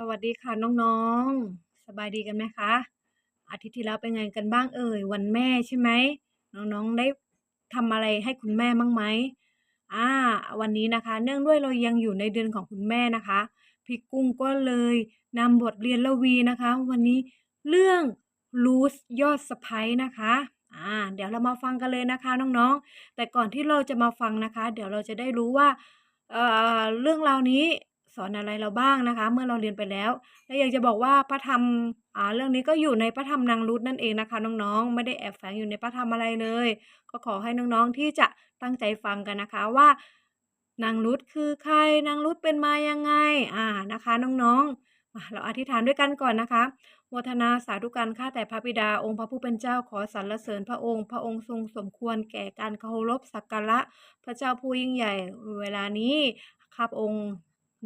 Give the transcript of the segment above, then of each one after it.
สวัสดีค่ะน้องๆ สบายดีกันไหมคะ อาทิตย์ที่แล้วเป็นไงกันบ้างเอ่ยวันแม่ใช่ไหมน้องๆได้ทำอะไรให้คุณแม่บ้างไหมอ่า วันนี้นะคะ เนื่องด้วยเรายังอยู่ในเดือนของคุณแม่นะคะพี่กุ้งก็เลยนำบทเรียนละวีนะคะ วันนี้เรื่อง Ruth ยอดสะใภ้นะคะอ่าเดี๋ยวเรามาฟังกันเลยนะคะน้องๆ แต่ก่อนที่เราจะมาฟังนะคะ เดี๋ยวเราจะได้รู้ว่าเอ่อเรื่องราวนี้ สอนอะไรเราบ้างนะคะ เมื่อเราเรียนไปแล้ว และอยากจะบอกว่าพระธรรมอ่าเรื่องนี้ก็อยู่ในพระธรรมนางรุธนั่นเองนะคะ น้องๆ ไม่ได้แอบแฝงอยู่ในพระธรรมอะไรเลย ก็ขอให้น้องๆที่จะตั้งใจฟังกันนะคะว่านางรุธคือใครนางรุธเป็นมายังไงอ่านะคะ น้องๆเราอธิษฐานด้วยกันก่อนนะคะโมทนาสาธุการข้าแต่พระบิดาองค์พระผู้เป็นเจ้าขอสรรเสริญพระองค์ พระองค์ทรงสมควรแก่การเคารพสักการะ พระเจ้าผู้ยิ่งใหญ่เวลานี้ข้าพระองค์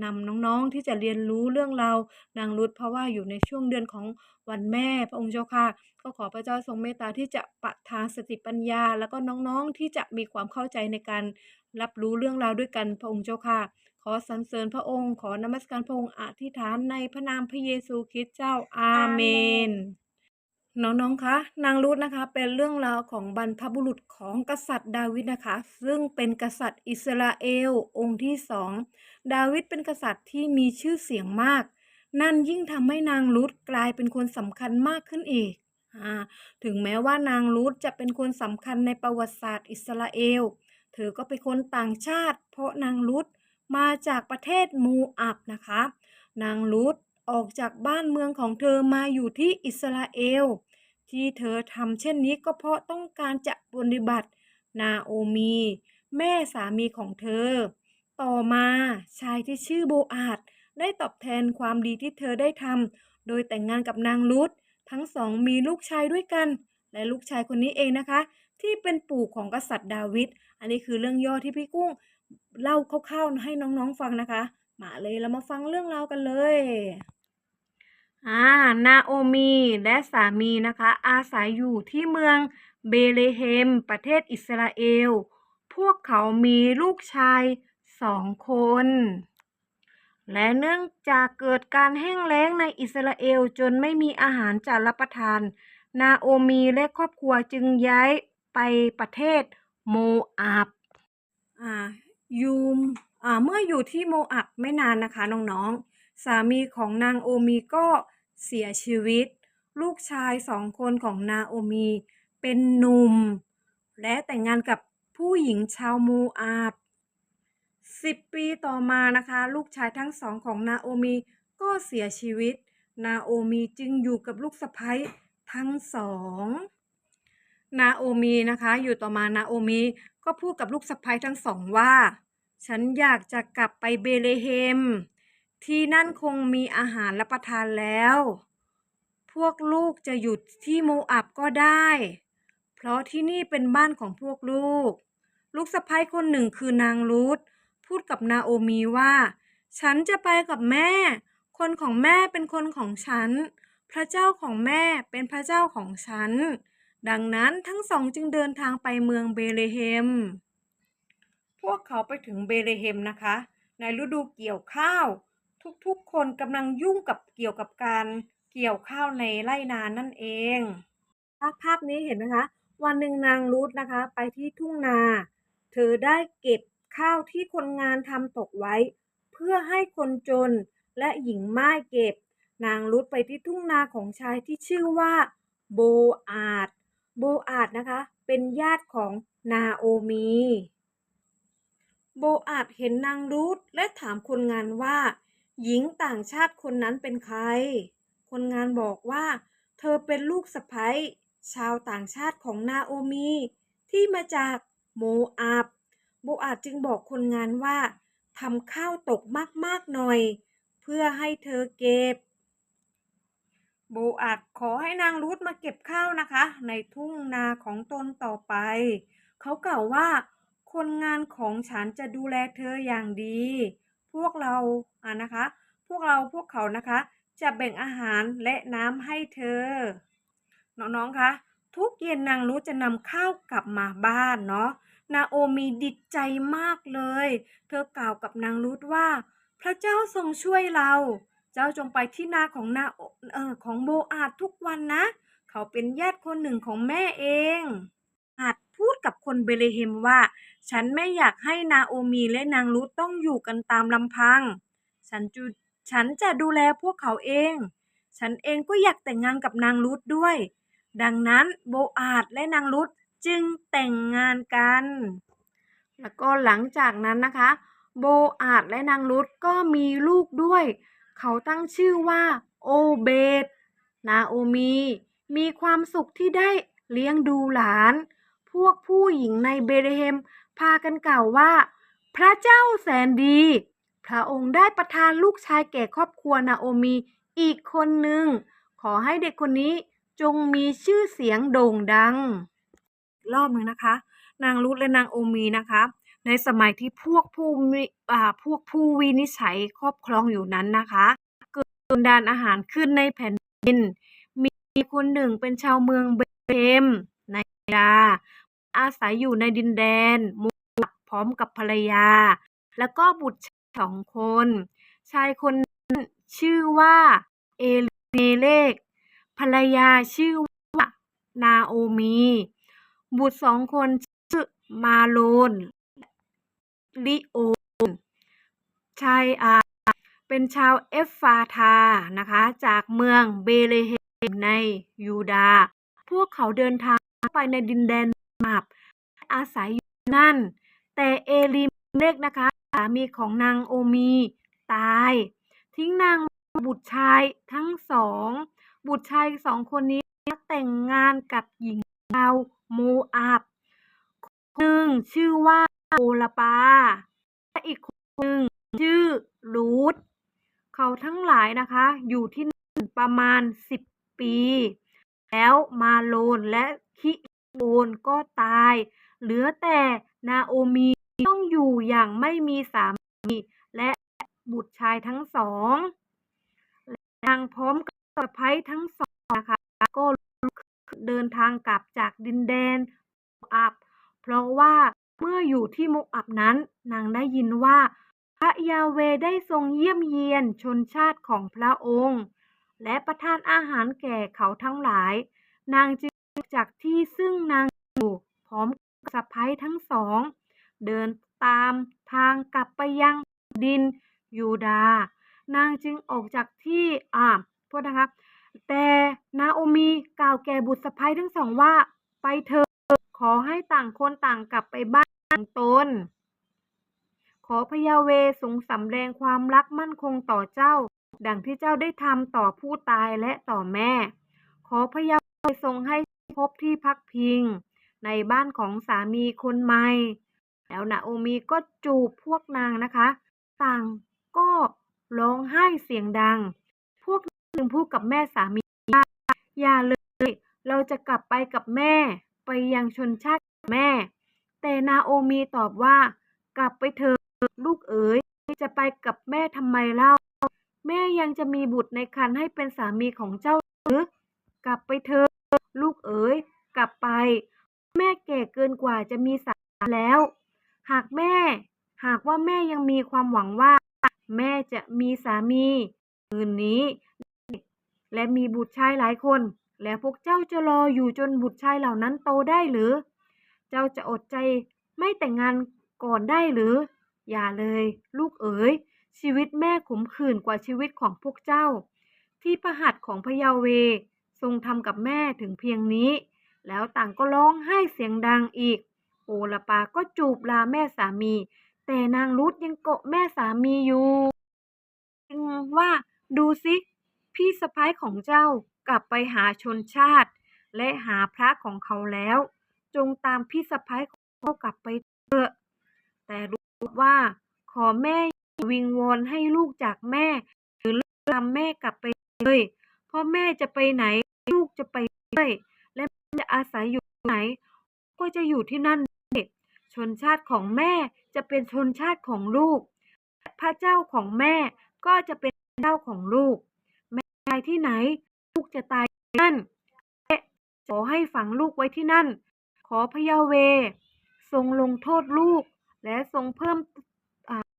นำน้องๆที่จะเรียนรู้เรื่องราวนางรุธเพราะว่าอยู่ในช่วงเดือนของวันแม่ พระองค์เจ้าค่ะ ก็ขอพระเจ้าทรงเมตตาที่จะประทานสติปัญญา แล้วก็น้องๆที่จะมีความเข้าใจในการรับรู้เรื่องราวด้วยกันพระองค์เจ้าค่ะขอสรรเสริญพระองค์ ขอนมัสการพระองค์อธิษฐานในพระนามพระเยซูคริสต์เจ้าอาเมน น้องๆ คะ นางรุธนะคะ เป็นเรื่องราวของบรรพบุรุษของกษัตริย์ดาวิดนะคะ ซึ่งเป็นกษัตริย์อิสราเอลองค์ที่สอง ดาวิดเป็นกษัตริย์ที่มีชื่อเสียงมาก นั่นยิ่งทำให้นางรุธกลายเป็นคนสำคัญมากขึ้นอีกอถึงแม้ว่านางรุธจะเป็นคนสำคัญในประวัติศาสตร์อิสราเอล เธอก็เป็นคนต่างชาติ เพราะนางรุธมาจากประเทศมูอับนะคะ นางรุธออกจากบ้านเมืองของเธอมาอยู่ที่อิสราเอล ที่เธอทำเช่นนี้ก็เพราะต้องการจะปฏิบัตินาโอมี แม่สามีของเธอ ต่อมาชายที่ชื่อโบอาดได้ตอบแทนความดีที่เธอได้ทำโดยแต่งงานกับนางรุธทั้งสองมีลูกชายด้วยกัน และลูกชายคนนี้เองนะคะ ที่เป็นปู่ของกษัตริย์ดาวิดอันนี้คือเรื่องย่อที่พี่กุ้งเล่าคร่าวๆให้น้องๆฟังนะคะ มาเลยเรามาฟังเรื่องราวกันเลย อ่านาโอมีและสามีนะคะ อาศัยอยู่ที่เมืองเบเลเฮม ประเทศอิสราเอล พวกเขามีลูกชายสองคน และเนื่องจากเกิดการแห้งแล้งในอิสราเอลจนไม่มีอาหารจะรับประทาน นาโอมีและครอบครัวจึงย้ายไปประเทศโมอาบอ่ายูมอ่าเมื่ออยู่ที่โมอับไม่นานนะคะน้อง สามีของนางโอมีก็เสียชีวิต ลูกชายสองคนของนาโอมีเป็นหนุ่ม และแต่งงานกับผู้หญิงชาวโมอาบสิบปีต่อมานะคะ ลูกชายทั้งสองของนาโอมีก็เสียชีวิต นาโอมีจึงอยู่กับลูกสะใภ้ทั้งสองนาโอมีนะคะอยู่ต่อมานาโอมีก็พูดกับลูกสะใภ้ทั้งสองว่า ฉันอยากจะกลับไปเบเลเฮม ที่นั่นคงมีอาหารรับประทานแล้ว พวกลูกจะหยุดที่โมอับก็ได้ เพราะที่นี่เป็นบ้านของพวกลูก ลูกสะใภ้คนหนึ่งคือนางรูธพูดกับนาโอมีว่า ฉันจะไปกับแม่ คนของแม่เป็นคนของฉัน พระเจ้าของแม่เป็นพระเจ้าของฉัน ดังนั้นทั้งสองจึงเดินทางไปเมืองเบเลเฮม พวกเขาไปถึงเบเลเฮมนะคะ ในฤดูเกี่ยวข้าว ทุกๆ คนกำลังยุ่งกับเกี่ยวกับการเกี่ยวข้าวในไร่นานนั่นเองภาพภาพนี้เห็นไหมคะ วันหนึ่งนางรูธนะคะ ไปที่ทุ่งนา เธอได้เก็บข้าวที่คนงานทำตกไว้ เพื่อให้คนจนและหญิงม่ายเก็บ นางรุธไปที่ทุ่งนาของชายที่ชื่อว่าโบอาดโบอาดนะคะ เป็นญาติของนาโอมี โบอาดเห็นนางรูธและถามคนงานว่า หญิงต่างชาติคนนั้นเป็นใคร คนงานบอกว่า เธอเป็นลูกสะใภ้ชาวต่างชาติของนาโอมี ที่มาจากโมอาบโบอาดจึงบอกคนงานว่าทำข้าวตกมากๆหน่อย เพื่อให้เธอเก็บโบอาดขอให้นางรูธมาเก็บข้าวนะคะ ในทุ่งนาของตนต่อไป เขากล่าวว่า คนงานของฉันจะดูแลเธออย่างดี พวกเราอ่านะคะ พวกเราพวกเขานะคะ จะแบ่งอาหารและน้ำให้เธอ น้องๆคะทุกเย็นนางรู้จะนำข้าวกลับมาบ้านเนาะนาโอมีดีใจมากเลย เธอกล่าวกับนางรุธว่า พระเจ้าทรงช่วยเรา เจ้าจงไปที่นาของนาโอเออของโบอาดทุกวันนะ เขาเป็นญาติคนหนึ่งของแม่เอง อาจพูดกับคนเบเลเฮมว่า ฉันไม่อยากให้นาโอมีและนางรุธต้องอยู่กันตามลำพัง ฉันจูฉันจะดูแลพวกเขาเอง ฉันเองก็อยากแต่งงานกับนางรุธด้วย ดังนั้นโบอาดและนางรุธจึงแต่งงานกัน แล้วก็หลังจากนั้นนะคะ โบอาดและนางรุธก็มีลูกด้วย เขาตั้งชื่อว่าโอเบดนาโอมี มีความสุขที่ได้เลี้ยงดูหลาน พวกผู้หญิงในเบเลเฮม พากันกล่าวว่า พระเจ้าแสนดี พระองค์ได้ประทานลูกชายแก่ครอบครัวนาโอมีอีกคนหนึ่ง ขอให้เด็กคนนี้จงมีชื่อเสียงโด่งดัง รอบหนึ่งนะคะ นางรุธและนางโอมีนะคะในสมัยที่พวกผู้มีอ่าพวกผู้วินิจฉัยครอบครองอยู่นั้นนะคะ เกิดบันดาลอาหารขึ้นในแผ่นดิน มีคนหนึ่งเป็นชาวเมืองเบเรมในดา อาศัยอยู่ในดินแดนโมอับพร้อมกับภรรยา แล้วก็บุตรสองคน ชายคนนั้นชื่อว่าเอลเมเลกภรรยาชื่อว่านาโอมี บุตรสองคนชื่อมาโลนลิโอนชายอาเป็นชาวเอฟฟาทานะคะ จากเมืองเบเลเฮมในยูดา พวกเขาเดินทางไปในดินแดน อาศัยอยู่นั่น แต่เอลิมเลกนะคะสามีของนางโอมีตาย ทิ้งนางบุตรชายทั้งสอง บุตรชายสองคนนี้แต่งงานกับหญิงชาวโมอาบคนหนึ่งชื่อว่าโอลปาและอีกคนหนึ่งชื่อรูทเขาทั้งหลายนะคะ อยู่ที่นั่นประมาณสิบปี แล้วมาโลนและคิโอนก็ตาย เหลือแต่นาโอมีต้องอยู่อย่างไม่มีสามีและบุตรชายทั้งสองและนางพร้อมกับสะใภ้ทั้งสองนะคะ ก็เดินทางกลับจากดินแดนโมอับ เพราะว่าเมื่ออยู่ที่โมอับนั้น นางได้ยินว่า พระยาเวได้ทรงเยี่ยมเยียนชนชาติของพระองค์ และประทานอาหารแก่เขาทั้งหลาย นางจึงจากที่ซึ่งนางอยู่ ทั้งสอง เดินตามทางกลับไปยังดินยูดา นางจึงออกจากที่อ่าโทษนะคะ แต่นาโอมีกล่าวแก่บุตรสะใภ้ทั้งสองว่า ไปเถอะขอให้ต่างคนต่างกลับไปบ้านของตน ขอพระยาเวทรงสำแดงความรักมั่นคงต่อเจ้า ดังที่เจ้าได้ทำต่อผู้ตายและต่อแม่ ขอพระยาเวทรงให้พบที่พักพิง ในบ้านของสามีคนใหม่ แล้วนาโอมีก็จูบพวกนางนะคะ ต่างก็ร้องไห้เสียงดัง พวกนึงพูดกับแม่สามีว่าอย่าเลย เราจะกลับไปกับแม่ ไปยังชนชาติแม่ แต่นาโอมีตอบว่า กลับไปเถอะลูกเอ๋ยจะไปกับแม่ทำไมเล่า แม่ยังจะมีบุตรในครรภ์ให้เป็นสามีของเจ้าหรือกลับไปเถอะลูกเอ๋ยกลับไป แม่แก่เกินกว่าจะมีสามีแล้ว หากแม่ หากว่าแม่ยังมีความหวังว่า แม่จะมีสามีคืนนี้ และมีบุตรชายหลายคน และพวกเจ้าจะรออยู่จนบุตรชายเหล่านั้นโตได้หรือ เจ้าจะอดใจไม่แต่งงานก่อนได้หรือ อย่าเลย ลูกเอ๋ยชีวิตแม่ขมขื่นกว่าชีวิตของพวกเจ้า ที่พระหัตของพยาเวทรงทำกับแม่ถึงเพียงนี้ แล้วต่างก็ร้องไห้เสียงดังอีก โอลาปาก็จูบลาแม่สามี แต่นางรุธยังเกาะแม่สามีอยู่จึงว่าดูสิพี่สะพ้ายของเจ้ากลับไปหาชนชาติ และหาพระของเขาแล้ว จงตามพี่สะพ้ายของเขากลับไปเถอะแต่รู้ว่าขอแม่วิงวอนให้ลูกจากแม่ หรือตามแม่กลับไปเลยเพราะแม่จะไปไหนลูกจะไปด้วย จะอาศัยอยู่ไหน ก็จะอยู่ที่นั่นชนชาติของแม่จะเป็นชนชาติของลูกและพระเจ้าของแม่ก็จะเป็นเจ้าของลูก แม่ตายที่ไหน ลูกจะตายที่นั่นและขอให้ฝังลูกไว้ที่นั่น ขอพระยาเว ทรงลงโทษลูก และทรงเพิ่ม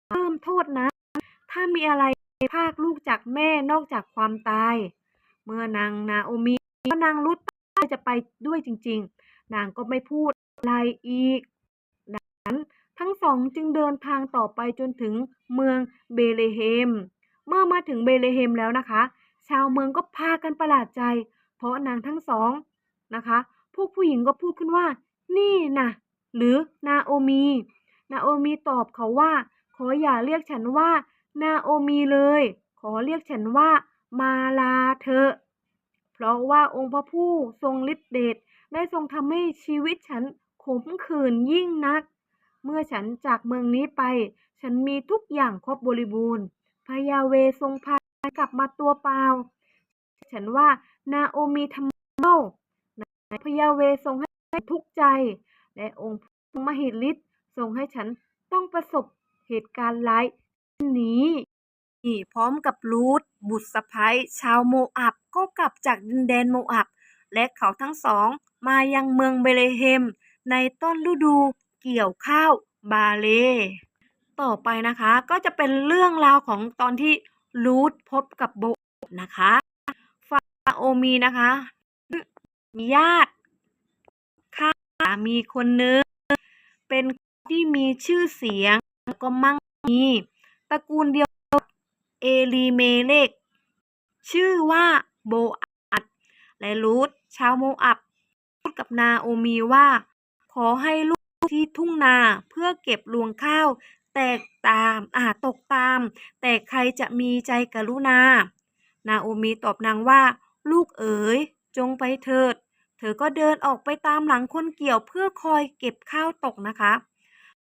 เพิ่มโทษนะ ถ้ามีอะไรพากลูกจากแม่นอกจากความตาย เมื่อนางนาโอมีว่านางรุธ จะไปด้วยจริง ๆ นางก็ไม่พูดอะไรอีกดังนั้นทั้งสองจึงเดินทางต่อไปจนถึงเมืองเบเลเฮม เมื่อมาถึงเบเลเฮมแล้วนะคะ ชาวเมืองก็พากันประหลาดใจ เพราะนางทั้งสองนะคะ พวกผู้หญิงก็พูดขึ้นว่า นี่นะหรือนาโอมี นาโอมีตอบเขาว่า ขออย่าเรียกฉันว่า นาโอมีเลย ขอเรียกฉันว่า มาลาเถอะ เพราะว่าองค์พระผู้ทรงฤทธิเดชได้ทรงทำให้ชีวิตฉันขมขื่นยิ่งนัก เมื่อฉันจากเมืองนี้ไป ฉันมีทุกอย่างครบบริบูรณ์พยาเวทรงพากลับมาตัวเปล่า ฉันว่านาโอมีทำเล่าพยาเวทรงให้ทุกใจ และองค์พระมหิฤทธิ์ทรงให้ฉันต้องประสบเหตุการณ์ร้ายเช่น นี่พร้อมกับรูธบุตรสะใภ้ชาวโมอับก็กลับจากดินแดนโมอับ และเขาทั้งสองมายังเมืองเบเลเฮม ในต้นฤดูเกี่ยวข้าวบาเล ต่อไปนะคะก็จะเป็นเรื่องราวของตอนที่รูธพบกับโบนะคะฟาโอมีนะคะมีญาติข้าสามีคนนึงเป็นที่มีชื่อเสียงแล้วก็มั่งมีตระกูลเดียว เอลีเมเลกชื่อว่าโบอัดและรูธชาวโมอับพูดกับนาโอมีว่า ขอให้ลูกที่ทุ่งนาเพื่อเก็บรวงข้าว แตกตามอ่าตกตาม แต่ใครจะมีใจกรุณา นาโอมีตอบนางว่า ลูกเอ๋ย จงไปเถิด เธอก็เดินออกไปตามหลังคนเกี่ยวเพื่อคอยเก็บข้าวตกนะคะ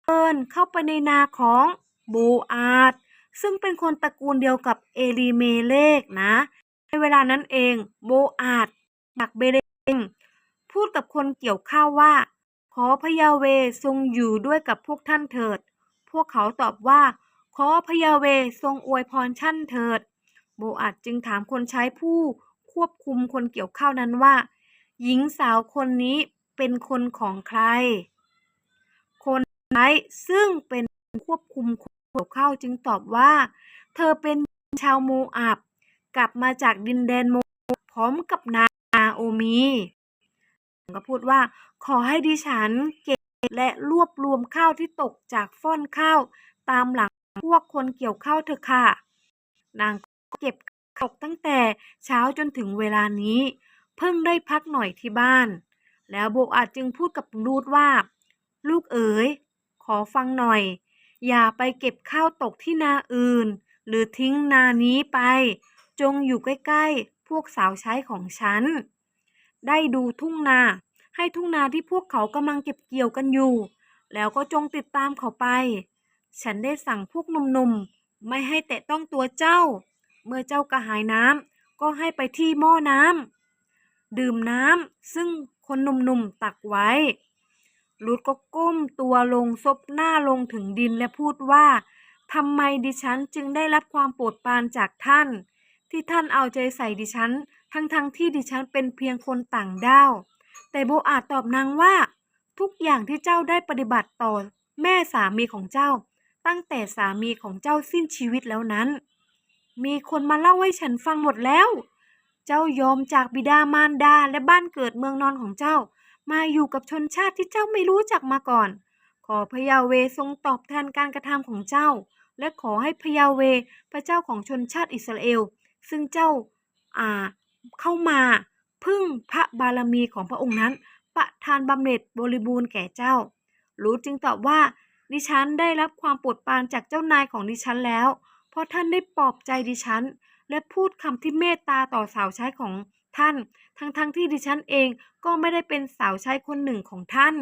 เดินเข้าไปในนาของโบอาด ซึ่งเป็นคนตระกูลเดียวกับเอลีเมเลกนะ ในเวลานั้นเองโบอาดจากเบเรงพูดกับคนเกี่ยวข้าวว่า ขอพยาเวทรงอยู่ด้วยกับพวกท่านเถิด พวกเขาตอบว่า ขอพยาเวทรงอวยพรท่านเถิด โบอาดจึงถามคนใช้ผู้ควบคุมคนเกี่ยวข้าวนั้นว่า หญิงสาวคนนี้เป็นคนของใคร คนใช้ซึ่งเป็นควบคุมคน เกี่ยวข้าจึงตอบว่า เธอเป็นชาวโมอาบกลับมาจากดินแดนโมพร้อมกับนาโอมีก็พูดว่า ขอให้ดิฉันเก็บและรวบรวมข้าวที่ตกจากฟ่อนข้าว ตามหลังพวกคนเกี่ยวข้าวเถอะค่ะ นางเก็บตกตั้งแต่เช้าจนถึงเวลานี้ เพิ่งได้พักหน่อยที่บ้าน แล้วโบอาจจึงพูดกับรูธว่า ลูกเอ๋ยขอฟังหน่อย อย่าไปเก็บข้าวตกที่นาอื่น หรือทิ้งนานี้ไป จงอยู่ใกล้ๆ พวกสาวใช้ของฉัน ได้ดูทุ่งนา ให้ทุ่งนาที่พวกเขากำลังเก็บเกี่ยวกันอยู่ แล้วก็จงติดตามเขาไป ฉันได้สั่งพวกหนุ่มๆ ไม่ให้แตะต้องตัวเจ้า เมื่อเจ้ากระหายน้ำก็ให้ไปที่หม้อน้ำดื่มน้ำซึ่งคนหนุ่มๆตักไว้ รุดก็ก้มตัวลงซบหน้าลงถึงดินและพูดว่าทำไมดิฉันจึงได้รับความโปรดปรานจากท่าน ที่ท่านเอาใจใส่ดิฉัน ทั้งๆทที่ดิฉันเป็นเพียงคนต่างด้าว แต่โบอาจตอบนางว่า ทุกอย่างที่เจ้าได้ปฏิบัติต่อ แม่สามีของเจ้า ตั้งแต่สามีของเจ้าสิ้นชีวิตแล้วนั้น มีคนมาเล่าให้ฉันฟังหมดแล้ว เจ้ายอมจากบิดามารดาและบ้านเกิดเมืองนอนของเจ้า มาอยู่กับชนชาติที่เจ้าไม่รู้จักมาก่อน ขอพระยาเวทรงตอบแทนการกระทำของเจ้า และขอให้พระยาเวพระเจ้าของชนชาติอิสราเอล ซึ่งเจ้าอ่าเข้ามาพึ่งพระบารมีของพระองค์นั้นประทานบำเหน็จบริบูรณ์แก่เจ้า รู้จึงตอบว่า ดิฉันได้รับความปรดปานจากเจ้านายของดิฉันแล้ว เพราะท่านได้ปลอบใจดิฉัน และพูดคำที่เมตตาต่อสาวใช้ของท่าน ทั้งๆทที่ดิฉันเองก็ไม่ได้เป็นสาวใช้คนหนึ่งของท่าน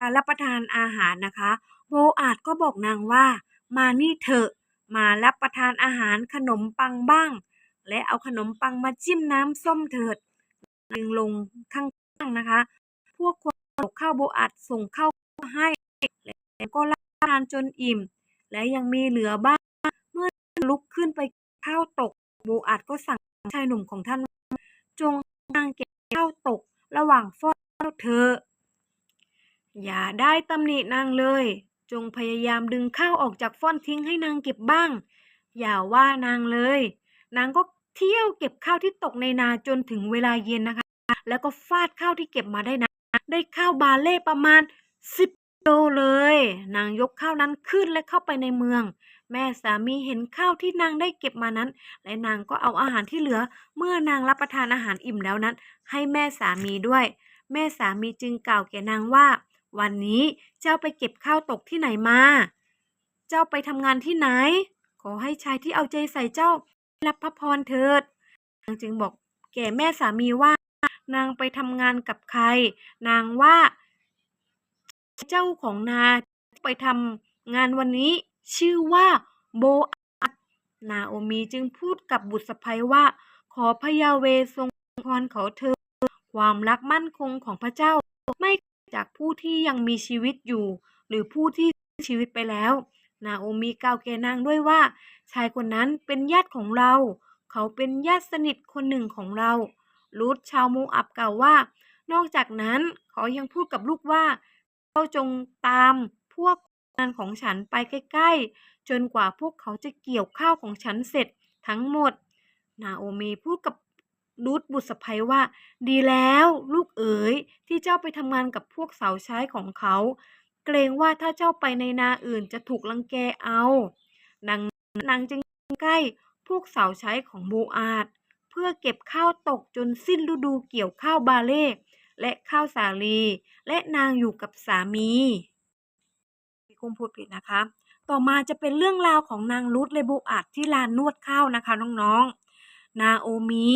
การรับประทานอาหารนะคะโบอาจก็บอกนางว่า มานี่เถอะ มารับประทานอาหารขนมปังบ้าง และเอาขนมปังมาจิ้มน้ำส้มเถิดดึงลงข้างๆนะคะ พวกคนกข้าวโบอาจส่งข้าวให้ แล้วก็รับประทานจนอิ่ม และยังมีเหลือบ้าง เมื่อลุกขึ้นไปข้าวตก โบอาจก็สั่งชายหนุ่มของท่าน จง นั่งเก็บข้าวตกระหว่างฟอดข้าวเธอ อย่าได้ตำหนินางเลย จงพยายามดึงข้าวออกจากฟ่อนทิ้งให้นางเก็บบ้าง อย่าว่านางเลย นางก็เที่ยวเก็บข้าวที่ตกในนาจนถึงเวลาเย็นนะคะ แล้วก็ฟาดข้าวที่เก็บมาได้นะ ได้ข้าวบาเล่ประมาณสิบโลเลย นางยกข้าวนั้นขึ้นและเข้าไปในเมือง แม่สามีเห็นข้าวที่นางได้เก็บมานั้น และนางก็เอาอาหารที่เหลือ เมื่อนางรับประทานอาหารอิ่มแล้วนั้น ให้แม่สามีด้วย แม่สามีจึงกล่าวแก่นางว่า วันนี้เจ้าไปเก็บข้าวตกที่ไหนมา เจ้าไปทำงานที่ไหน ขอให้ชายที่เอาใจใส่เจ้า รับพระพรเถิด นางจึงบอกแก่แม่สามีว่า นางไปทำงานกับใคร นางว่า เจ้าของนาไปทำงานวันนี้ ชื่อว่าโบอาสนาโอมีจึงพูดกับบุตรสะใภ้ว่า ขอพระยาเวทรงพรเขาเธอ ความรักมั่นคงของพระเจ้า ไม่จากผู้ที่ยังมีชีวิตอยู่ หรือผู้ที่เสียชีวิตไปแล้ว นาโอมีกล่าวแกนางด้วยว่า ชายคนนั้นเป็นญาติของเรา เขาเป็นญาติสนิทคนหนึ่งของเรารูธชาวโมอับกล่าวว่า นอกจากนั้นเขายังพูดกับลูกว่าเจ้าจงตามพวกานของฉันไปใกล้ๆ จนกว่าพวกเขาจะเกี่ยวข้าวของฉันเสร็จทั้งหมด นาโอมีพูดกับรูธบุตรสะใภ้ว่า ดีแล้วลูกเอ๋ยที่เจ้าไปทำงานกับพวกสาวใช้ของเขา เกรงว่าถ้าเจ้าไปในนาอื่นจะถูกลังแกเอาดังนางจึงใกล้พวกสาวใช้ของโบอาดเพื่อเก็บข้าวตกจนสิ้นฤดูเกี่ยวข้าวบาเล่และข้าวสาลี และนางอยู่กับสามี กุ้งพูดผิดนะคะ ต่อมาจะเป็นเรื่องราวของนางรุธและโบอาดที่ลานนวดข้าวนะคะน้องๆ นาโอมี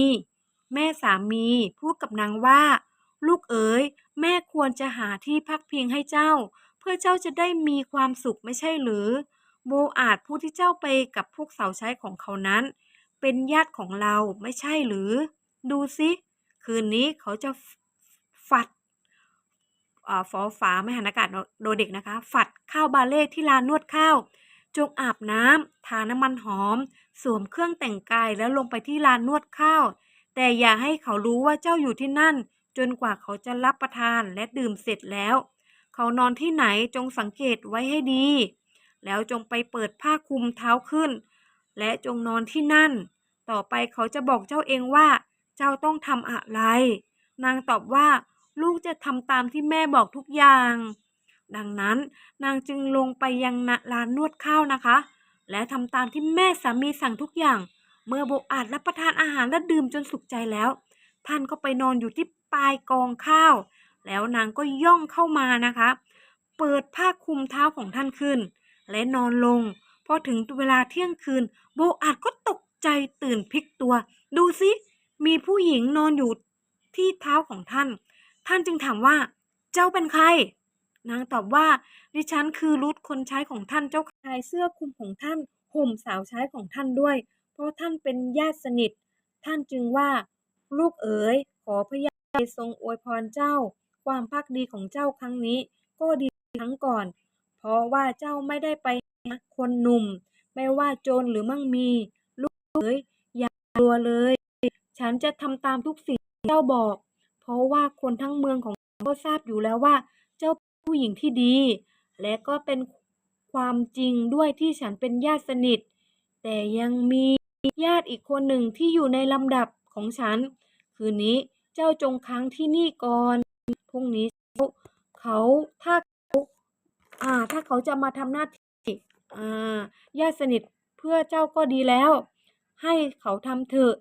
แม่สามีพูดกับนางว่า ลูกเอ๋ยแม่ควรจะหาที่พักพิงให้เจ้า เพื่อเจ้าจะได้มีความสุขไม่ใช่หรือ โบอาดผู้ที่เจ้าไปกับพวกสาวใช้ของเขานั้น เป็นญาติของเราไม่ใช่หรือ ดูสิคืนนี้เขาจะฝัด ฟอฟ้าไม่หันอากาศโดยเด็กนะคะ ฝัดข้าวบาเล่ที่ลานนวดข้าว จงอาบน้ำทาน้ำมันหอม สวมเครื่องแต่งกายแล้วลงไปที่ลานนวดข้าว แต่อย่าให้เขารู้ว่าเจ้าอยู่ที่นั่น จนกว่าเขาจะรับประทานและดื่มเสร็จแล้ว เขานอนที่ไหนจงสังเกตไว้ให้ดี แล้วจงไปเปิดผ้าคลุมเท้าขึ้น และจงนอนที่นั่น ต่อไปเขาจะบอกเจ้าเองว่า เจ้าต้องทำอะไร นางตอบว่า ลูกจะทำตามที่แม่บอกทุกอย่าง ดังนั้นนางจึงลงไปยังร้านนวดข้าวนะคะ และทำตามที่แม่สามีสั่งทุกอย่าง เมื่อโบอาจรับประทานอาหารและดื่มจนสุขใจแล้ว ท่านก็ไปนอนอยู่ที่ปลายกองข้าว แล้วนางก็ย่องเข้ามานะคะ เปิดผ้าคลุมเท้าของท่านขึ้น และนอนลงพอถึงเวลาเที่ยงคืน โบอาจก็ตกใจตื่นพลิกตัว ดูสิมีผู้หญิงนอนอยู่ที่เท้าของท่าน ท่านจึงถามว่า เจ้าเป็นใคร นางตอบว่า ดิฉันคือรุธคนใช้ของท่านเจ้าชายเสื้อคลุมของท่านห่มสาวใช้ของท่านด้วย เพราะท่านเป็นญาติสนิท ท่านจึงว่า ลูกเอ๋ย ขอพระยาทรงอวยพรเจ้า ความภาคดีของเจ้าครั้งนี้ ก็ดีครั้งก่อน เพราะว่าเจ้าไม่ได้ไปคนหนุ่ม ไม่ว่าโจรหรือมั่งมี ลูกเอ๋ยอย่ากลัวเลย ฉันจะทำตามทุกสิ่งที่เจ้าบอก เพราะว่าคนทั้งเมืองของก็ทราบอยู่แล้วว่า เจ้าผู้หญิงที่ดี และก็เป็นความจริงด้วยที่ฉันเป็นญาติสนิท แต่ยังมีญาติอีกคนหนึ่งที่อยู่ในลำดับของฉัน คืนนี้เจ้าจงค้างที่นี่ก่อนพรุ่งนี้เขาถ้าเขาอ่า ถ้าเขาจะมาทำหน้าที่อ่าญาติสนิทเพื่อเจ้าก็ดีแล้ว ให้เขาทำเถอะ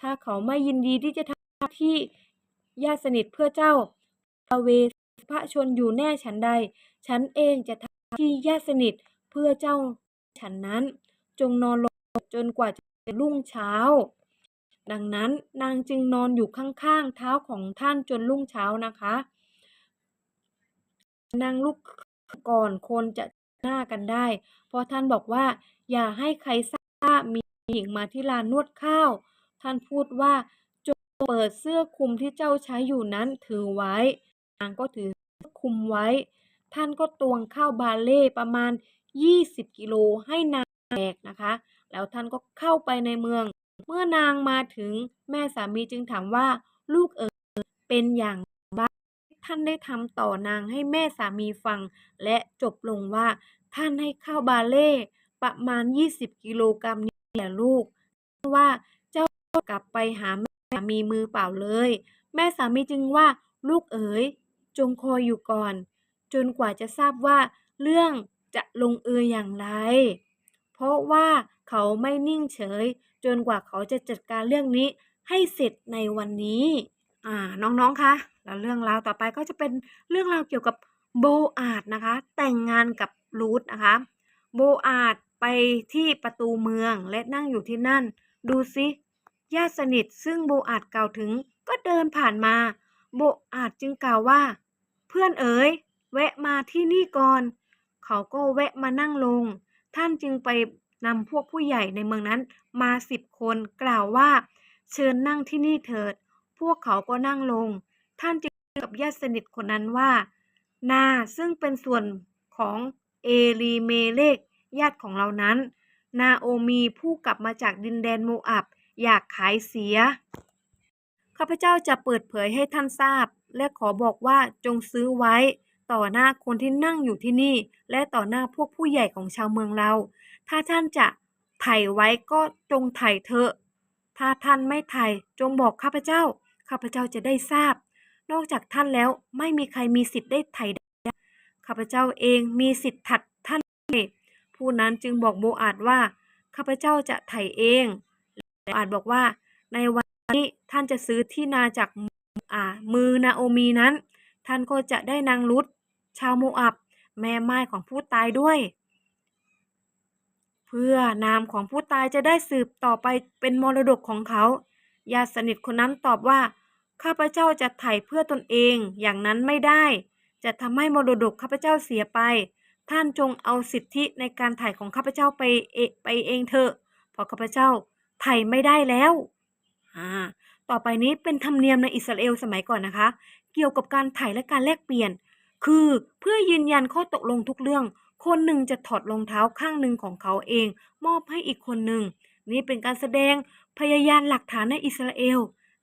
ถ้าเขาไม่ยินดีที่จะทำหน้าที่ ญาติสนิทเพื่อเจ้าอาเวสพระชนอยู่แน่ฉันใด ฉันเองจะทำที่ญาติสนิทเพื่อเจ้าฉันนั้น จงนอนลงจนกว่าจะรุ่งเช้า ดังนั้นนางจึงนอนอยู่ข้างๆเท้าของท่านจนรุ่งเช้านะคะนางลุกก่อนคนจะหน้ากันได้ เพราะท่านบอกว่า อย่าให้ใครทราบมีหญิงมาที่ลานนวดข้าว ท่านพูดว่า เปิดเสื้อคลุมที่เจ้าใช้อยู่นั้นถือไว้ นางก็ถือเสื้อคลุมไว้ ท่านก็ตวงข้าวบาเล่ประมาณ 20 กิโลให้นางแบกนะคะ แล้วท่านก็เข้าไปในเมือง เมื่อนางมาถึงแม่สามีจึงถามว่าลูกเอ๋ยเป็นอย่างบ้างท่านได้ทำต่อนางให้แม่สามีฟัง และจบลงว่าท่านให้ข้าวบาเล่ประมาณ 20 กิโลกรัมนี้แหละลูกว่าเจ้ากลับไปหาแม่ สามีมือเปล่าเลย แม่สามีจึงว่า ลูกเอ๋ย จงคอยอยู่ก่อน จนกว่าจะทราบว่าเรื่องจะลงเอยอย่างไร เพราะว่าเขาไม่นิ่งเฉย จนกว่าเขาจะจัดการเรื่องนี้ให้เสร็จในวันนี้ อ่า น้องๆ คะ แล้วเรื่องราวต่อไปก็จะเป็นเรื่องราวเกี่ยวกับโบอาดนะคะ แต่งงานกับรูทนะคะ โบอาดไปที่ประตูเมืองและนั่งอยู่ที่นั่น ดูสิ ญาติสนิทซึ่งโบอาดกล่าวถึงก็เดินผ่านมา โบอาดจึงกล่าวว่า เพื่อนเอ๋ยแวะมาที่นี่ก่อน เขาก็แวะมานั่งลง ท่านจึงไปนำพวกผู้ใหญ่ในเมืองนั้นมาสิบคนกล่าวว่า เชิญนั่งที่นี่เถิด พวกเขาก็นั่งลง ท่านจึงกับญาติสนิทคนนั้นว่า นาซึ่งเป็นส่วนของเอลีเมเลกญาติของเรานั้น นาโอมีผู้กลับมาจากดินแดนโมอับ อยากขายเสีย ข้าพเจ้าจะเปิดเผยให้ท่านทราบ และขอบอกว่าจงซื้อไว้ ต่อหน้าคนที่นั่งอยู่ที่นี่ และต่อหน้าพวกผู้ใหญ่ของชาวเมืองเรา ถ้าท่านจะไถ่ไว้ก็จงไถ่เถอะ ถ้าท่านไม่ไถ่จงบอกข้าพเจ้า ข้าพเจ้าจะได้ทราบ นอกจากท่านแล้วไม่มีใครมีสิทธิ์ได้ไถ่ได้ข้าพเจ้าเองมีสิทธิ์ถัดท่านผู้นั้นจึงบอกโบอาดว่า ข้าพเจ้าจะไถ่เอง อาดบอกว่า ในวันนี้ท่านจะซื้อที่นาจากอ่ามือนาโอมีนั้น ท่านก็จะได้นางรุธชาวโมอับ แม่ไม้ของผู้ตายด้วย เพื่อนามของผู้ตายจะได้สืบต่อไปเป็นมรดกของเขาญาติสนิทคนนั้นตอบว่า ข้าพเจ้าจะไถ่เพื่อตนเองอย่างนั้นไม่ได้ จะทำให้มรดกข้าพเจ้าเสียไป ท่านจงเอาสิทธิในการไถ่ของข้าพเจ้าไปเอไปเองเถอะเพราะข้าพเจ้า ไถ่ไม่ได้แล้วอ่าต่อไปนี้เป็นธรรมเนียมในอิสราเอลสมัยก่อนนะคะ เกี่ยวกับการไถ่และการแลกเปลี่ยน คือเพื่อยืนยันข้อตกลงทุกเรื่อง คนหนึ่งจะถอดรองเท้าข้างหนึ่งของเขาเอง มอบให้อีกคนหนึ่ง นี่เป็นการแสดงพยายานหลักฐานในอิสราเอล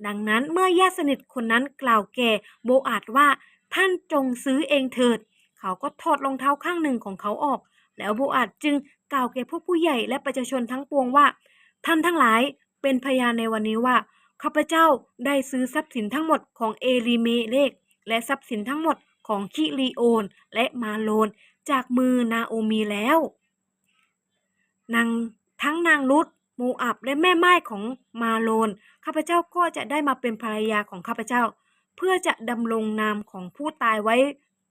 ดังนั้นเมื่อญาติสนิทคนนั้นกล่าวแก่โบอาดว่าท่านจงซื้อเองเถิด เขาก็ถอดรองเท้าข้างหนึ่งของเขาออก แล้วโบอาดจึงกล่าวแก่พวกผู้ใหญ่และประชาชนทั้งปวงว่า ท่านทั้งหลายเป็นพยานในวันนี้ว่าข้าพเจ้าได้ซื้อทรัพย์สินทั้งหมดของเอลีเมเลกและทรัพย์สินทั้งหมดของคิริโอนและมาโลน จากมือนาโอมีแล้วนางทั้งนางรุธโมอับและแม่ไม้ของมาโลนข้าพเจ้าก็จะได้มาเป็นภรรยาของข้าพเจ้า เพื่อจะดำรงนามของผู้ตายไว้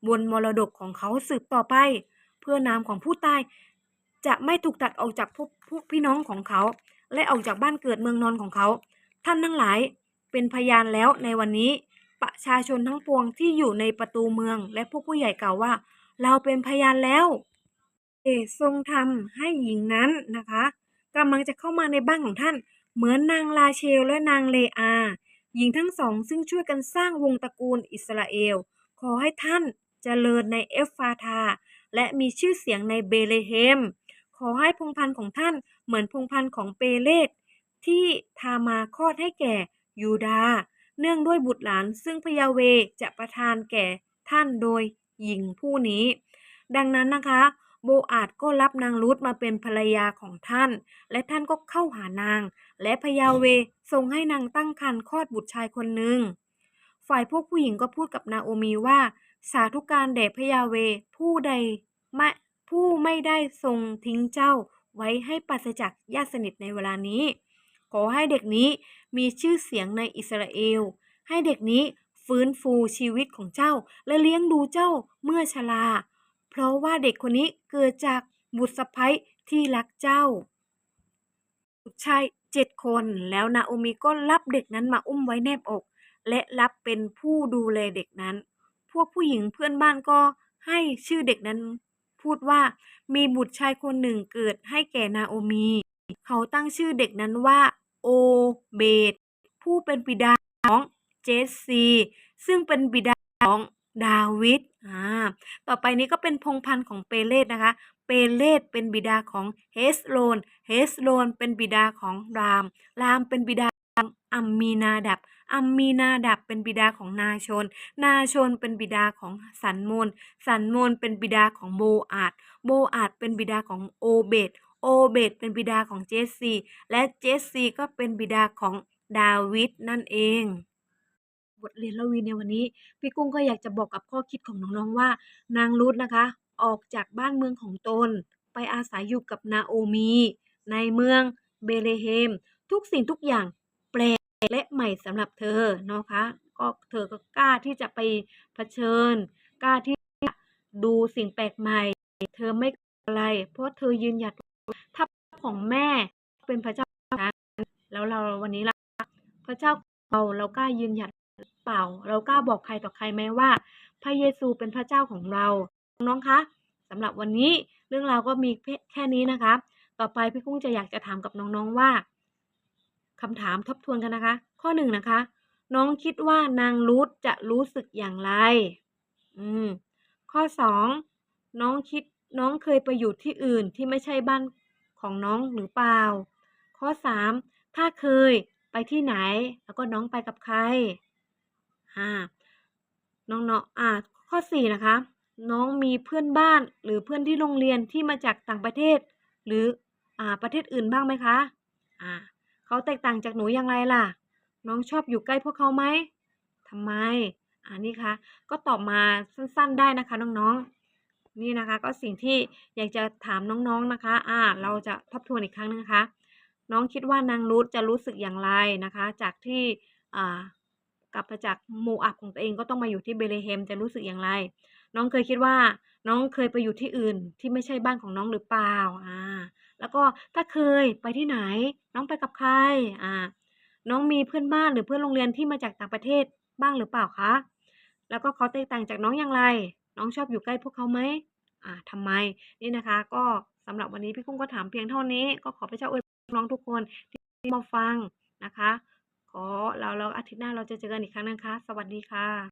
บนมรดกของเขาสืบต่อไป เพื่อนามของผู้ตายจะไม่ถูกตัดออกจากพวกพวกพี่น้องของเขา และออกจากบ้านเกิดเมืองนอนของเขา ท่านทั้งหลายเป็นพยานแล้วในวันนี้ประชาชนทั้งปวงที่อยู่ในประตูเมือง และพวกผู้ใหญ่กล่าวว่า เราเป็นพยานแล้วเอทรงทำให้หญิงนั้นนะคะกำลังจะเข้ามาในบ้านของท่าน เหมือนนางลาเชลและนางเลอา หญิงทั้งสองซึ่งช่วยกันสร้างวงตระกูลอิสราเอล ขอให้ท่านเจริญในเอฟฟาธาและมีชื่อเสียงในเบเลเฮม ขอให้พงพันธุ์ของท่าน เหมือนพงพันธุ์ของเปเลตที่ทามาคลอดให้แก่ยูดา เนื่องด้วยบุตรหลานซึ่งพยาเวจะประทานแก่ท่านโดยหญิงผู้นี้ ดังนั้นนะคะ โบอาดก็รับนางรูธมาเป็นภรรยาของท่าน และท่านก็เข้าหานาง และพยาเวทรงให้นางตั้งครรภ์คลอดบุตรชายคนหนึ่งฝ่ายพวกผู้หญิงก็พูดกับนาโอมีว่า สาธุการแด่พยาเวผู้ใดไม่ผู้ไม่ได้ทรงทิ้งเจ้า ไว้ให้ปราศจากญาติสนิทในเวลานี้ ขอให้เด็กนี้มีชื่อเสียงในอิสราเอล ให้เด็กนี้ฟื้นฟูชีวิตของเจ้า และเลี้ยงดูเจ้าเมื่อชรา เพราะว่าเด็กคนนี้เกิดจากบุตรสะใภ้ที่รักเจ้าชายเจ็ดคนแล้วนาโอมีก็รับเด็กนั้นมาอุ้มไว้แนบอก และรับเป็นผู้ดูแลเด็กนั้น พวกผู้หญิงเพื่อนบ้านก็ให้ชื่อเด็กนั้น พูดว่า มีบุตรชายคนหนึ่งเกิดให้แก่นาโอมี เขาตั้งชื่อเด็กนั้นว่า โอเบดผู้เป็นบิดาของเจสซี ซึ่งเป็นบิดาของดาวิดอ่าต่อไปนี้ก็เป็นพงพันธุ์ของเปเลตนะคะ เปเลตเป็นบิดาของเฮสโลน เฮสโลนเป็นบิดาของราม รามเป็นบิดา อัมมีนาดับ อัมมีนาดับเป็นบิดาของนาชน นาชนเป็นบิดาของสันโมน สันโมนเป็นบิดาของโบอาด โบอาดเป็นบิดาของโอเบดโอเบดเป็นบิดาของเจสซี และเจสซีก็เป็นบิดาของดาวิดนั่นเองบทเรียนละวีในวันนี้ พี่กุ้งก็อยากจะบอกกับข้อคิดของน้องๆว่า นางรุธนะคะ ออกจากบ้านเมืองของตน ไปอาศัยอยู่กับนาโอมี ในเมืองเบเลเฮม ทุกสิ่งทุกอย่าง แลกและใหม่สำหรับเธอนะคะก็เธอก็กล้าที่จะไปเผชิญ กล้าที่จะดูสิ่งแปลกใหม่ เธอไม่อะไร เพราะเธอยืนหยัดว่าถ้าของแม่เป็นพระเจ้าแล้วเราวันนี้ล่ะพระเจ้าเราเรากล้ายืนหยัดเปล่า เรากล้าบอกใครต่อใครไหมว่า พระเยซูเป็นพระเจ้าของเรา น้องๆคะสำหรับวันนี้เรื่องราวก็มีแค่นี้นะคะ ต่อไปพี่กุ้งจะอยากจะถามกับน้องๆว่า คำถามทบทวนกันนะคะ ข้อหนึ่งนะคะ น้องคิดว่านางรูธจะรู้สึกอย่างไร อืม ข้อสองน้องคิดน้องเคยไปอยู่ที่อื่นที่ไม่ใช่บ้านของน้องหรือเปล่า ข้อสามถ้าเคยไปที่ไหน แล้วก็น้องไปกับใคร อ่า น้องๆอ่า ข้อสี่นะคะ น้องมีเพื่อนบ้านหรือเพื่อนที่โรงเรียนที่มาจากต่างประเทศ หรืออ่าประเทศอื่นบ้างไหมคะ เขาแตกต่างจากหนูอย่างไรล่ะ น้องชอบอยู่ใกล้พวกเขาไหมทำไมอ่านี่คะก็ตอบมาสั้นๆได้นะคะน้องๆ นี่นะคะก็สิ่งที่อยากจะถามน้องๆนะคะ อ่า เราจะทบทวนอีกครั้งนึงนะคะ น้องคิดว่านางรูธจะรู้สึกอย่างไรนะคะ จากที่อ่ากลับมาจากโมอับของตัวเองก็ต้องมาอยู่ที่เบเลเฮมจะรู้สึกอย่างไร น้องเคยคิดว่า น้องเคยไปอยู่ที่อื่นที่ไม่ใช่บ้านของน้องหรือเปล่า อ่า แล้วก็ถ้าเคยไปที่ไหน น้องไปกับใครอ่าน้องมีเพื่อนบ้านหรือเพื่อนโรงเรียนที่มาจากต่างประเทศบ้างหรือเปล่าคะ แล้วก็เขาแตกต่างจากน้องอย่างไร น้องชอบอยู่ใกล้พวกเขาไหมอ่าทำไม นี่นะคะ ก็สำหรับวันนี้พี่กุ้งก็ถามเพียงเท่านี้ ก็ขอพระเจ้าอวยพรน้องทุกคนที่มาฟังนะคะ ขอเราแล้วอาทิตย์หน้าเราจะเจอกันอีกครั้งนะคะ สวัสดีค่ะ